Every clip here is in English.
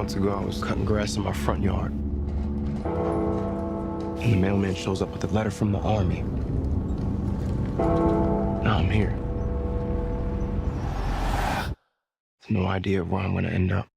ago, I was cutting grass in my front yard. And the mailman shows up with a letter from the army. Now I'm here. No idea where I'm gonna end up.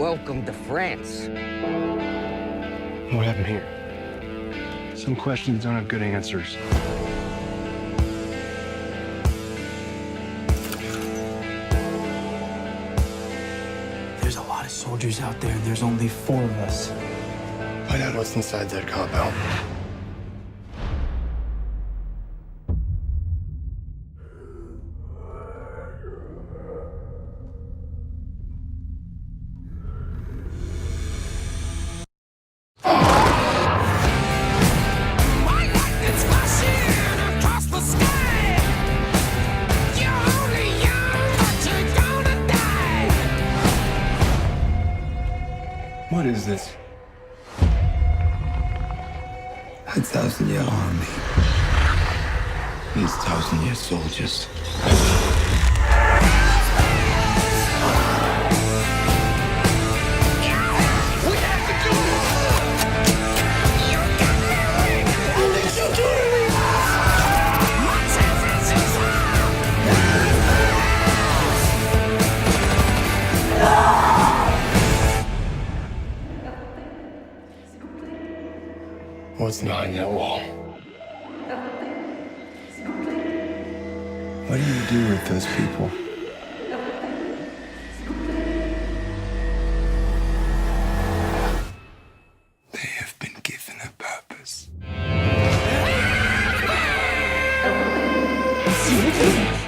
Welcome to France. What happened here? Some questions don't have good answers. There's a lot of soldiers out there, and there's only four of us. Find out what's inside that compound. What is this? A thousand year army. These thousand year soldiers. What's behind that wall? What do you do with those people? Thank you.